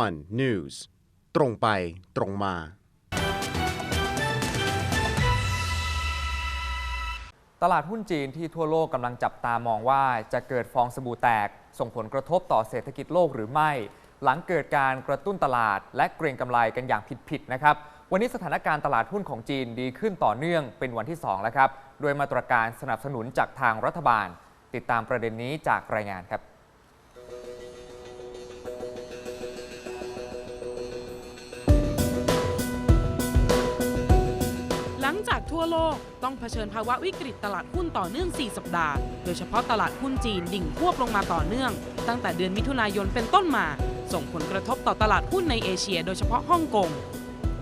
one news ตรงไปตรงมา ตลาดหุ้นจีนที่ทั่วโลกกำลังจับตามองว่าจะเกิดฟองสบู่แตก ส่งผลกระทบต่อเศรษฐกิจโลกหรือไม่ หลังเกิดการกระตุ้นตลาด และเกรงกำไรกันอย่างผิดๆนะครับวันนี้สถานการณ์ตลาดหุ้นของจีนดีขึ้นต่อเนื่องเป็นวันที่ 2 แล้วครับด้วยมาตรการสนับสนุนจากทางรัฐบาล ติดตามประเด็นนี้จากรายงานครับ ทั่วโลกต้องเผชิญภาวะวิกฤตตลาดหุ้นต่อเนื่อง 4 สัปดาห์ โดยเฉพาะตลาดหุ้นจีนดิ่งควบลงมาต่อเนื่อง ตั้งแต่เดือนมิถุนายนเป็นต้นมา ส่งผลกระทบต่อตลาดหุ้นในเอเชีย โดยเฉพาะฮ่องกง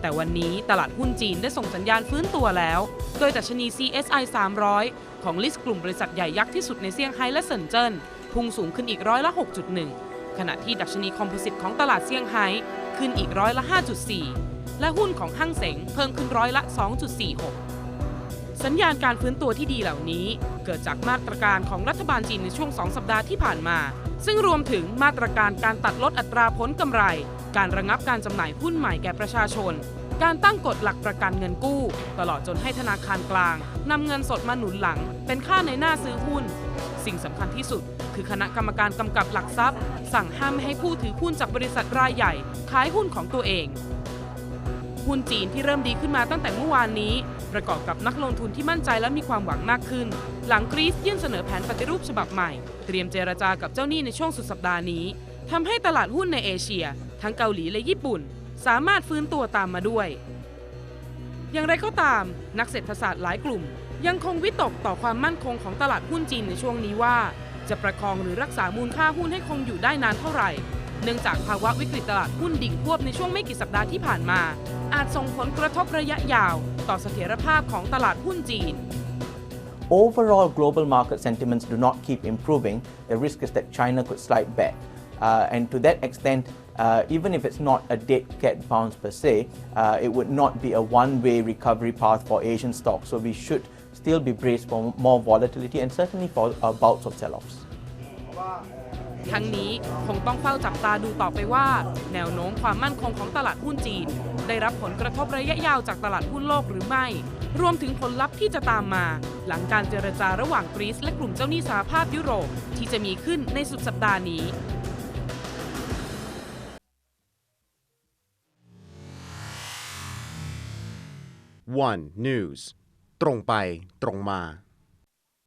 แต่วันนี้ตลาดหุ้นจีนได้ส่งสัญญาณฟื้นตัวแล้ว โดยดัชนี CSI 300 ของลิสต์กลุ่มบริษัทใหญ่ยักษ์ที่สุดในเซี่ยงไฮ้และเซินเจิ้นพุ่งสูงขึ้นอีกร้อยละ 6.1 ขณะที่ดัชนีคอมโพสิตของตลาดเซี่ยงไฮ้ขึ้นอีกร้อยละ 5.4 และหุ้นของห้างเสงเพิ่มขึ้นร้อยละ 2.46 สัญญาณการฟื้นตัวที่ดีเหล่านี้ เกิดจากมาตรการของรัฐบาลจีนในช่วง 2 สัปดาห์ที่ผ่านมา ซึ่งรวมถึงมาตรการการตัดลดอัตราผลกำไร การระงับการจำหน่ายหุ้นใหม่แก่ประชาชน การตั้งกฎหลักประกันเงินกู้ ตลอดจนให้ธนาคารกลางนำเงินสดมาหนุนหลัง เป็นค่าในหน้าซื้อหุ้น สิ่งสำคัญที่สุด คือคณะกรรมการกำกับหลักทรัพย์ สั่งห้ามไม่ให้ผู้ถือหุ้นจากบริษัทรายใหญ่ขายหุ้นของตัวเองหุ้นจีนที่เริ่มดีขึ้นมาตั้งแต่เมื่อวานนี้ ประกอบกับนักลงทุนที่มั่นใจและมีความหวังมากขึ้น หลังกรีซยื่นเสนอแผนปฏิรูปฉบับใหม่ เตรียมเจรจากับเจ้าหนี้ในช่วงสุดสัปดาห์นี้ทำให้ตลาดหุ้นในเอเชีย ทั้งเกาหลีและญี่ปุ่น สามารถฟื้นตัวตามมาด้วย อย่างไรก็ตาม นักเศรษฐศาสตร์หลายกลุ่ม ยังคงวิตกต่อความมั่นคงของตลาดหุ้นจีนในช่วงนี้ว่า จะประคองหรือรักษามูลค่าหุ้นให้คงอยู่ได้นานเท่าไหร่เนื่องจากภาวะวิกฤตตลาดหุ้นดิ่งควบในช่วงไม่กี่สัปดาห์ที่ผ่านมา อาจส่งผลกระทบระยะยาว ต่อเสถียรภาพของตลาดหุ้นจีน overall global market sentiments do not keep improving, the risk is that China could slide back. Uh, and to that extent, uh, even if it's not a dead cat bounce per se, uh, it would not be a one-way recovery path for Asian stocks. So we should still be braced for more volatility and certainly for uh, bouts of sell-offs. ทั้งนี้คงต้องเฝ้าจับตาดูต่อไปว่า แนวโน้มความมั่นคงของตลาดหุ้นจีน ได้รับผลกระทบระยะยาวจากตลาดหุ้นโลกหรือไม่ รวมถึงผลลัพธ์ที่จะตามมา หลังการเจรจาระหว่างกรีซและกลุ่มเจ้าหนี้สหภาพยุโรปที่จะมีขึ้นในสุดสัปดาห์นี้ one news ตรงไปตรงมา